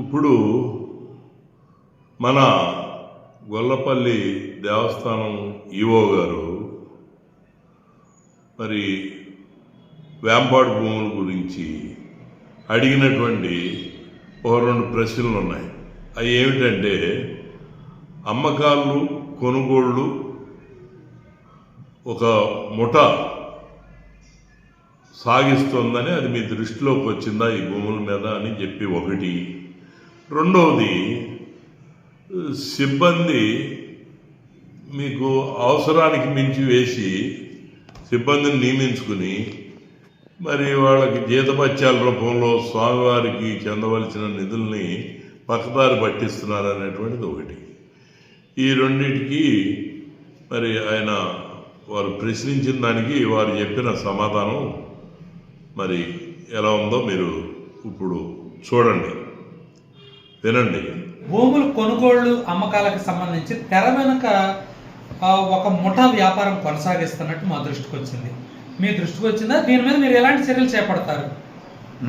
ఇప్పుడు మన గొల్లపల్లి దేవస్థానం ఈవో గారు మరి వేంపాడు భూముల గురించి అడిగినటువంటి ఒక రెండు ప్రశ్నలు ఉన్నాయి. అవి ఏమిటంటే అమ్మకాలు కొనుగోళ్ళు ఒక ముఠ సాగిస్తోందని అది మీ దృష్టిలోకి వచ్చిందా ఈ భూముల మీద అని చెప్పి ఒకటి. రెండవది సిబ్బంది మీకు అవసరానికి మించి వేసి సిబ్బందిని నియమించుకుని మరి వాళ్ళకి జీతపత్యాల రూపంలో స్వామివారికి చెందవలసిన నిధుల్ని పక్కదారి పట్టిస్తున్నారు అనేటువంటిది ఒకటి. ఈ రెండింటికి మరి ఆయన వారు ప్రశ్నించిన దానికి వారు చెప్పిన సమాధానం మరి ఎలా ఉందో మీరు ఇప్పుడు చూడండి. వినండి భూములు కొనుగోళ్ళు అమ్మకాలకు సంబంధించి తెర వెనుక ఒక ముఠా వ్యాపారం కొనసాగిస్తున్నట్టు మా దృష్టికి వచ్చింది. మీ దృష్టికి వచ్చిందా? దీని మీద మీరు ఎలాంటి చర్యలు చేపడతారు?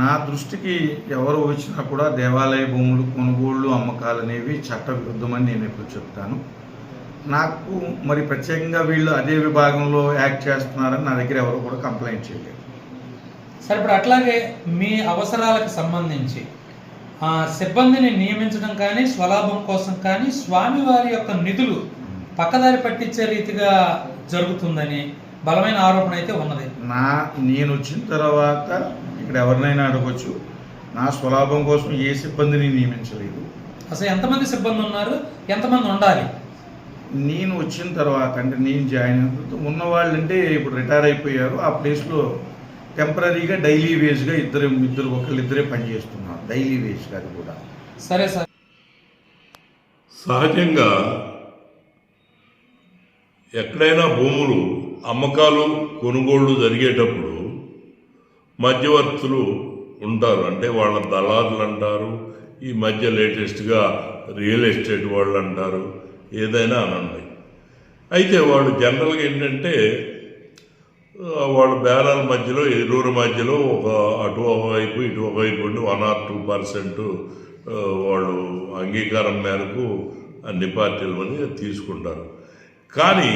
నా దృష్టికి ఎవరు వచ్చినా కూడా దేవాలయ భూములు కొనుగోళ్ళు అమ్మకాలు అనేవి చట్ట విరుద్ధమని నేను ఎప్పుడు చెప్తాను. నాకు మరి ప్రత్యేకంగా వీళ్ళు అదే విభాగంలో యాక్ట్ చేస్తున్నారని నా దగ్గర ఎవరు కూడా కంప్లైంట్ చేయలేదు. సరే ఇప్పుడు అట్లాగే మీ అవసరాలకు సంబంధించి సిబ్బందిని నియమించడం కానీ స్వలాభం కోసం కానీ స్వామివారి యొక్క నిధులు పక్కదారి పట్టించే రీతిగా జరుగుతుందని బలమైన ఆరోపణ అయితే ఉన్నది. నా నేను వచ్చిన తర్వాత ఇక్కడ ఎవరినైనా అడగొచ్చు నా స్వలాభం కోసం ఏ సిబ్బందిని నియమించలేదు. అసలు ఎంతమంది సిబ్బంది ఉన్నారు? ఎంతమంది ఉండాలి? నేను వచ్చిన తర్వాత అంటే నేను జాయిన్ అయిన ఉన్న వాళ్ళంటే ఇప్పుడు రిటైర్ అయిపోయారు. ఆ ప్లేస్లో టెంపరీగా డైలీ వేజ్గా ఇద్దరు ఇద్దరు ఒకళ్ళు ఇద్దరే పనిచేస్తున్నారు. డైలీ వేజ్గా అది కూడా. సరే సార్. సహజంగా ఎక్కడైనా భూములు అమ్మకాలు కొనుగోళ్ళు జరిగేటప్పుడు మధ్యవర్తులు ఉంటారు. అంటే వాళ్ళ దళారులు అంటారు ఈ మధ్య లేటెస్ట్గా రియల్ ఎస్టేట్ వాళ్ళు అంటారు ఏదైనా అనండి. అయితే వాళ్ళు జనరల్గా ఏంటంటే వాళ్ళ బేరాల మధ్యలో ఏలూరు మధ్యలో ఒక అటు ఒకవైపు ఇటు ఒకవైపు ఉండి వన్ ఆర్ టూ పర్సెంట్ వాళ్ళు అంగీకారం మేరకు అన్ని పార్టీలు అని తీసుకుంటారు. కానీ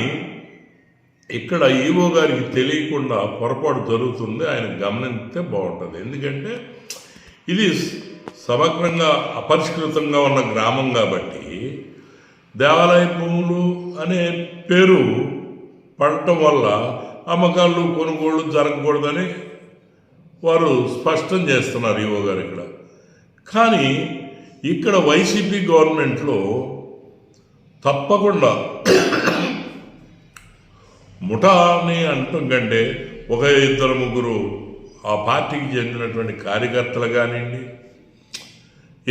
ఇక్కడ ఈవో గారికి తెలియకుండా పొరపాటు జరుగుతుంది ఆయన గమనిస్తే బాగుంటుంది. ఎందుకంటే ఇది సమగ్రంగా అపరిష్కృతంగా ఉన్న గ్రామం కాబట్టి దేవాలయ భూములు అనే పేరు పడటం వల్ల అమ్మకాలు కొనుగోళ్ళు జరగకూడదని వారు స్పష్టం చేస్తున్నారు ఈవో గారు ఇక్కడ. కానీ ఇక్కడ వైసీపీ గవర్నమెంట్లో తప్పకుండా ముఠాని అంటం కంటే ఒక ఇద్దరు ముగ్గురు ఆ పార్టీకి చెందినటువంటి కార్యకర్తలు కానివ్వండి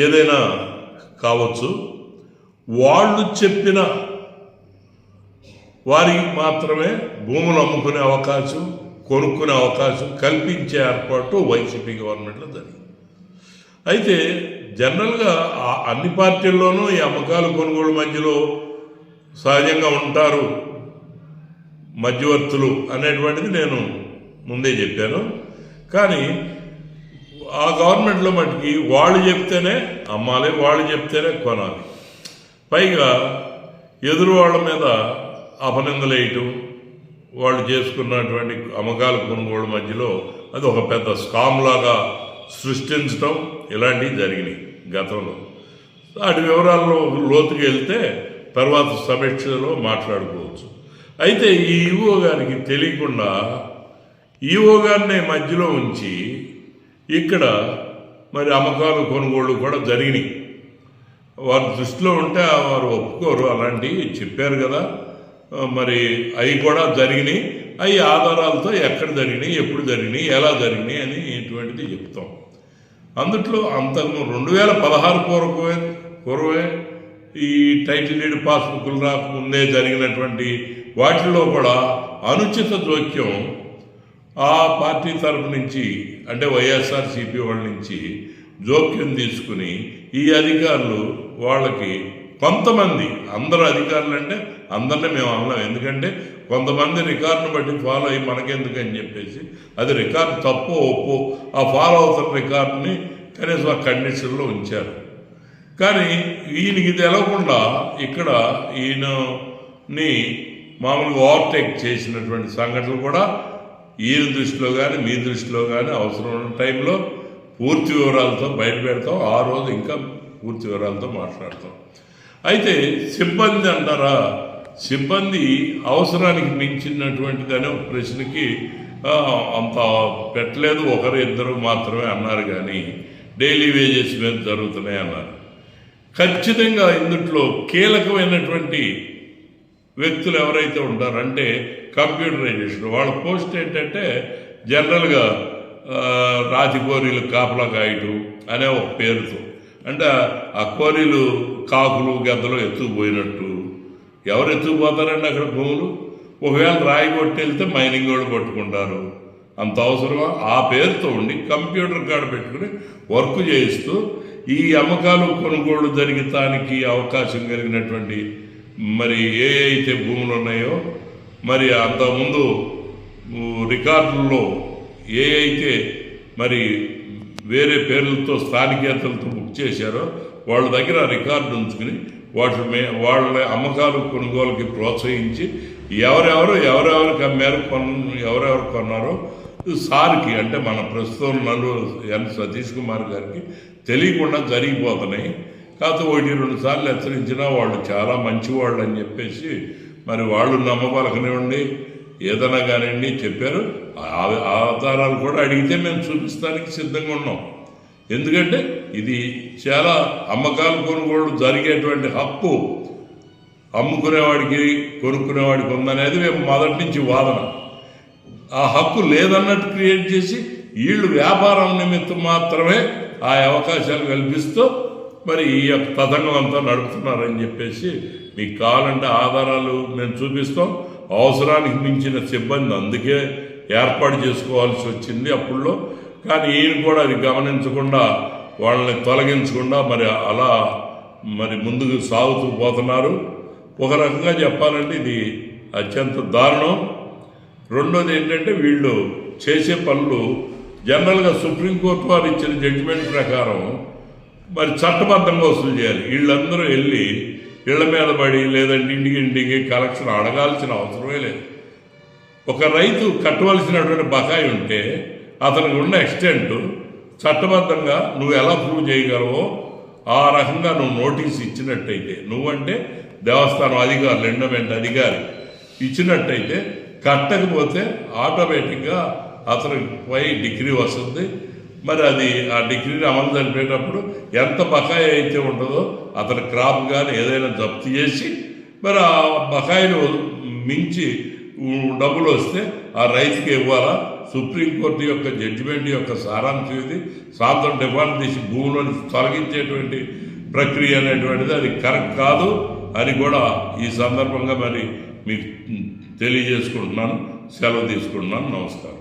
ఏదైనా కావచ్చు వాళ్ళు చెప్పిన వారికి మాత్రమే భూములు అమ్ముకునే అవకాశం కొనుక్కునే అవకాశం కల్పించే ఏర్పాటు వైసీపీ గవర్నమెంట్లో జరిగింది. అయితే జనరల్గా ఆ అన్ని పార్టీల్లోనూ ఈ అమ్మకాలు కొనుగోలు మధ్యలో సహజంగా ఉంటారు మధ్యవర్తులు అనేటువంటిది నేను ముందే చెప్పాను. కానీ ఆ గవర్నమెంట్లో మటుకి వాళ్ళు చెప్తేనే అమ్మాలి వాళ్ళు చెప్తేనే కొనాలి. పైగా ఎదురు వాళ్ళ మీద అపనిందలు వేయటం వాళ్ళు చేసుకున్నటువంటి అమ్మకాల కొనుగోలు మధ్యలో అది ఒక పెద్ద స్కామ్ లాగా సృష్టించడం ఇలాంటివి జరిగినాయి గతంలో. వాటి వివరాల్లో లోతుకి వెళ్తే తర్వాత సమీక్షలో మాట్లాడుకోవచ్చు. అయితే ఈ ఈవో గారికి తెలియకుండా ఈవో గారిని మధ్యలో ఉంచి ఇక్కడ మరి అమ్మకాలు కొనుగోళ్ళు కూడా జరిగినాయి. వారి దృష్టిలో ఉంటే వారు ఒప్పుకోరు అలాంటివి చెప్పారు కదా. మరి అవి కూడా జరిగినాయి. అవి ఆధారాలతో ఎక్కడ జరిగినాయి ఎప్పుడు జరిగినాయి ఎలా జరిగినాయి అని ఇటువంటిది చెప్తాం. అందుట్లో అంతకు రెండు వేల పదహారు పూర్వమే పూర్వమే ఈ టైటిల్ డీడ్ పాస్బుక్లు రాకముందే జరిగినటువంటి వాటిల్లో కూడా అనుచిత జోక్యం ఆ పార్టీ తరపు నుంచి అంటే వైఎస్ఆర్సిపి వాళ్ళ నుంచి జోక్యం తీసుకుని ఈ అధికారులు వాళ్ళకి కొంతమంది అందరు అధికారులు అంటే అందరినీ మేము అనలేం. ఎందుకంటే కొంతమంది రికార్డును బట్టి ఫాలో అయ్యి మనకెందుకు అని చెప్పేసి అది రికార్డు తప్పు ఒప్పు ఆ ఫాలో అవుతున్న రికార్డుని కనీసం ఆ కండిషన్లో ఉంచారు. కానీ ఈయనకి తెలవకుండా ఇక్కడ ఈయనని మామూలుగా ఓవర్టేక్ చేసినటువంటి సంఘటనలు కూడా ఈయన దృష్టిలో కానీ మీ దృష్టిలో కానీ అవసరం ఉన్న టైంలో పూర్తి వివరాలతో బయట పెడతాం. ఆ రోజు ఇంకా పూర్తి వివరాలతో మాట్లాడతాం. అయితే సిబ్బంది అంటారా? సిబ్బంది అవసరానికి మించినటువంటిది అనే ఒక ప్రశ్నకి అంత పెట్టలేదు. ఒకరు ఇద్దరు మాత్రమే అన్నారు కానీ డైలీ వేజెస్ మీద జరుగుతున్నాయి అన్నారు. ఖచ్చితంగా ఇందుట్లో కీలకమైనటువంటి వ్యక్తులు ఎవరైతే ఉంటారంటే కంప్యూటరైజేషన్. వాళ్ళ పోస్ట్ ఏంటంటే జనరల్గా ఆ, రాతి కోరీలు కాపలా కాయటం అనే ఒక పేరుతో. అంటే ఆ కోరీలు కాకులు గద్దలు ఎత్తుకుపోయినట్టు ఎవరు ఎత్తుకుపోతారండి అక్కడ భూములు? ఒకవేళ రాయి కొట్టి వెళ్తే మైనింగ్ వాళ్ళు పట్టుకుంటారు. అంత అవసరమా? ఆ పేరుతో ఉండి కంప్యూటర్ కాడ పెట్టుకుని వర్క్ చేయిస్తూ ఈ అమ్మకాలు కొనుగోలు జరిగటానికి అవకాశం కలిగినటువంటి మరి ఏ అయితే భూములు ఉన్నాయో మరి అంతకుముందు రికార్డుల్లో ఏ అయితే మరి వేరే పేర్లతో స్థానికేతలతో బుక్ చేశారో వాళ్ళ దగ్గర ఆ రికార్డు ఉంచుకుని వాటి మే వాళ్ళ అమ్మకాలు కొనుగోలుకి ప్రోత్సహించి ఎవరెవరు ఎవరెవరికి అమ్మారు కొన్ ఎవరెవరు కొన్నారో సార్కి అంటే మన ప్రస్తుతం నలు ఎన్ సతీష్ కుమార్ గారికి తెలియకుండా జరిగిపోతున్నాయి. కాకపోతే ఒకటి రెండు సార్లు హెచ్చరించినా వాళ్ళు చాలా మంచివాళ్ళు అని చెప్పేసి మరి వాళ్ళు నమ్మపలకనివ్వండి ఏదైనా కానివ్వండి చెప్పారు. ఆ- ఆధారాలు కూడా అడిగితే మేము చూపిస్తానికి సిద్ధంగా ఉన్నాం. ఎందుకంటే ఇది చాలా అమ్మకాలు కొనుగోలు జరిగేటువంటి హక్కు. అమ్ముకునేవాడికి కొనుక్కునేవాడికి ఉందనేది మేము మొదటి నుంచి వాదన. ఆ హక్కు లేదన్నట్టు క్రియేట్ చేసి వీళ్ళు వ్యాపారం నిమిత్తం మాత్రమే ఆ అవకాశాలు కల్పిస్తూ మరి ఈ యొక్క తతంగం అంతా నడుపుతున్నారని చెప్పేసి మీకు కావాలంటే ఆధారాలు మేము చూపిస్తాం. అవసరానికి మించిన సిబ్బంది అందుకే ఏర్పాటు చేసుకోవాల్సి వచ్చింది అప్పుల్లో కానీ ఈయన కూడా అది గమనించకుండా వాళ్ళని తొలగించకుండా మరి అలా మరి ముందుకు సాగుతూ పోతున్నారు. ఒక రకంగా చెప్పాలంటే ఇది అత్యంత దారుణం. రెండోది ఏంటంటే వీళ్ళు చేసే పనులు జనరల్గా సుప్రీంకోర్టు వారు ఇచ్చిన జడ్జిమెంట్ ప్రకారం మరి చట్టబద్ధంగా వసూలు చేయాలి. వీళ్ళందరూ వెళ్ళి ఇళ్ళ మీద పడి లేదంటే ఇంటికి ఇంటికి కలెక్షన్ అడగాల్సిన అవసరమే లేదు. ఒక రైతు కట్టవలసినటువంటి బకాయి ఉంటే అతనికి ఉన్న ఎక్స్టెంట్ చట్టబద్ధంగా నువ్వు ఎలా ప్రూవ్ చేయగలవో ఆ రకంగా నువ్వు నోటీస్ ఇచ్చినట్టయితే నువ్వంటే దేవస్థానం అధికారులు ఎండమెంట్ అధికారి ఇచ్చినట్టయితే కట్టకపోతే ఆటోమేటిక్గా అతనికి పై డిగ్రీ వస్తుంది. మరి అది ఆ డిగ్రీని అమలు జరిపేటప్పుడు ఎంత బకాయి అయితే ఉంటుందో అతని క్రాప్ కానీ ఏదైనా జప్తు చేసి మరి ఆ బకాయిలు మించి డబ్బులు వస్తే ఆ రైతుకి ఇవ్వాలా? సుప్రీంకోర్టు యొక్క జడ్జిమెంట్ యొక్క సారాంశం ఇది. సాంతం డిమాండ్ తీసి భూములను తొలగించేటువంటి ప్రక్రియ అనేటువంటిది అది కరెక్ట్ కాదు అని కూడా ఈ సందర్భంగా మరి మీకు తెలియజేసుకుంటున్నాను. సెలవు తీసుకుంటున్నాను. నమస్కారం.